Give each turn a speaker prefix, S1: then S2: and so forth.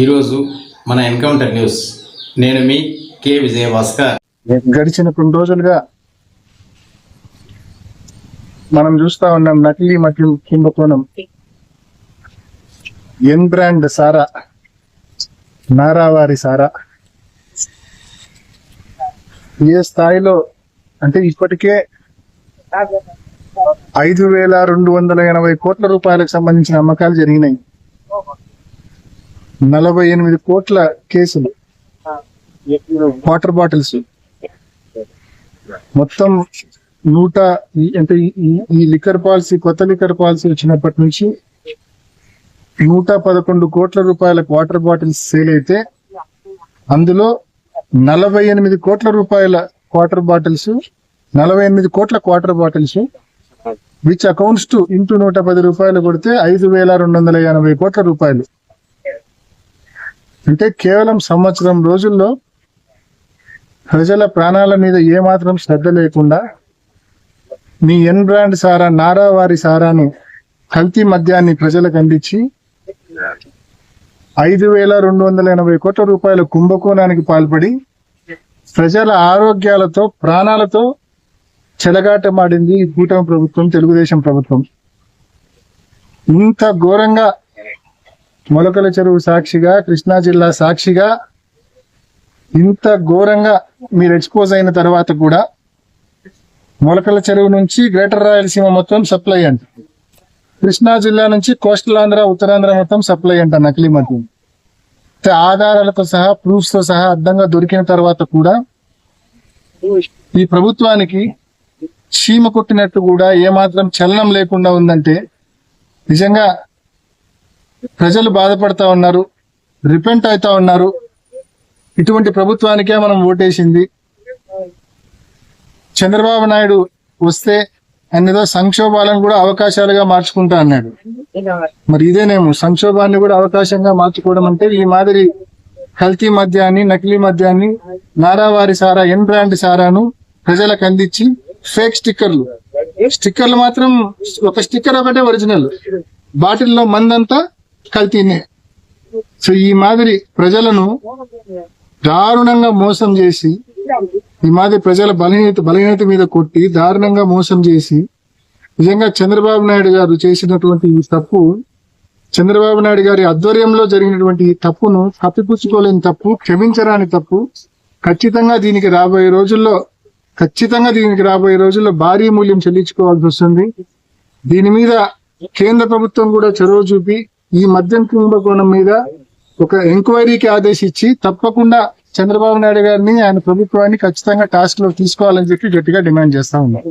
S1: ఈరోజు మన encounter news. నేను మీ కే విజయభాస్కర్.
S2: గడిచిన కొన్ని రోజులుగా మనం చూస్తా ఉన్నాం నకిలీ మకిలి కుంభకోణం. ఎన్ బ్రాండ్ సారా నారావారి సారా. ఏ స్థాయిలో అంటే ఇప్పటికే ఐదు వేల రెండు వందల ఎనభై కోట్ల రూపాయలకు సంబంధించిన అమ్మకాలు జరిగినాయి. నలభై ఎనిమిది కోట్ల కేసులు. Water bottles. మొత్తం నూట ఈ- అంటే ఈ- లిక్కర్ పాలసీ కొత్త లిక్కర్ పాలసీ వచ్చినప్పటి నుంచి నూట పదకొండు కోట్ల రూపాయల వాటర్ బాటిల్స్ సేల్ అయితే అందులో నలభై ఎనిమిది కోట్ల రూపాయల వాటర్ బాటిల్స్ నలభై ఎనిమిది కోట్ల water bottles which accounts to into నూట పది రూపాయలు కొడితే ఐదు వేల రెండు వందల ఎనభై కోట్ల రూపాయలు. అంటే కేవలం సంవత్సరం రోజుల్లో ప్రజల ప్రాణాల మీద ఏమాత్రం శ్రద్ధ లేకుండా మీ ఎన్ బ్రాండ్ సారా నారావారి సారాని సారాను కల్తీ మద్యాన్ని ప్రజలకు అందించి ఐదు వేల రెండు వందల ఎనభై కోట్ల రూపాయల కుంభకోణానికి పాల్పడి ప్రజల ఆరోగ్యాలతో ప్రాణాలతో చెలగాటమాడింది ఈ కూటమి ప్రభుత్వం తెలుగుదేశం ప్రభుత్వం. ఇంత ఘోరంగా మొలకల చెరువు సాక్షిగా కృష్ణా జిల్లా సాక్షిగా ఇంత ఘోరంగా మీరు ఎక్స్పోజ్ అయిన తర్వాత కూడా మొలకల చెరువు నుంచి గ్రేటర్ రాయలసీమ మొత్తం సప్లై అంట. కృష్ణా జిల్లా నుంచి కోస్టల్ ఆంధ్ర ఉత్తరాంధ్ర మొత్తం సప్లై అంట నకిలీ మద్యం ఆధారాలతో సహా ప్రూఫ్స్తో సహా అడ్డంగా దొరికిన తర్వాత కూడా ఈ ప్రభుత్వానికి చీమ కొట్టినట్టు కూడా ఏమాత్రం చలనం లేకుండా ఉందంటే నిజంగా ప్రజలు బాధపడతా ఉన్నారు రిపెంట్ అవుతా ఉన్నారు. ఇటువంటి ప్రభుత్వానికే మనం ఓటేసింది. చంద్రబాబు నాయుడు వస్తే ఆయన ఏదో సంక్షోభాలను కూడా అవకాశాలుగా మార్చుకుంటా అన్నాడు. మరి ఇదేనేమో సంక్షోభాన్ని కూడా అవకాశంగా మార్చుకోవడం అంటే ఈ మాదిరి కల్తీ మద్యాన్ని నకిలీ మద్యాన్ని నారావారి సారా ఎన్ బ్రాండ్ సారాను ప్రజలకు అందించి ఫేక్ స్టిక్కర్లు. స్టిక్కర్లు మాత్రం ఒక స్టిక్కర్ ఒకటే ఒరిజినల్. బాటిల్లో మందంతా కల్తీనే. సో ఈ మాదిరి ప్రజలను దారుణంగా మోసం చేసి ఈ మాదిరి ప్రజల బలహీనత బలహీనత మీద కొట్టి దారుణంగా మోసం చేసి నిజంగా చంద్రబాబు నాయుడు గారు చేసినటువంటి ఈ తప్పు చంద్రబాబు నాయుడు గారి ఆధ్వర్యంలో జరిగినటువంటి ఈ తప్పును కప్పిపుచ్చుకోలేని తప్పు క్షమించరాని తప్పు ఖచ్చితంగా దీనికి రాబోయే రోజుల్లో ఖచ్చితంగా దీనికి రాబోయే రోజుల్లో భారీ మూల్యం చెల్లించుకోవాల్సి వస్తుంది. దీని మీద కేంద్ర ప్రభుత్వం కూడా చొరవ చూపి ఈ మద్యం కుంభకోణం మీద ఒక ఎంక్వైరీకి ఆదేశించి తప్పకుండా చంద్రబాబు నాయుడు గారిని ఆయన ప్రభుత్వాన్ని ఖచ్చితంగా టాస్క్లో తీసుకోవాలని చెప్పి గట్టిగా డిమాండ్ చేస్తా ఉన్నాం.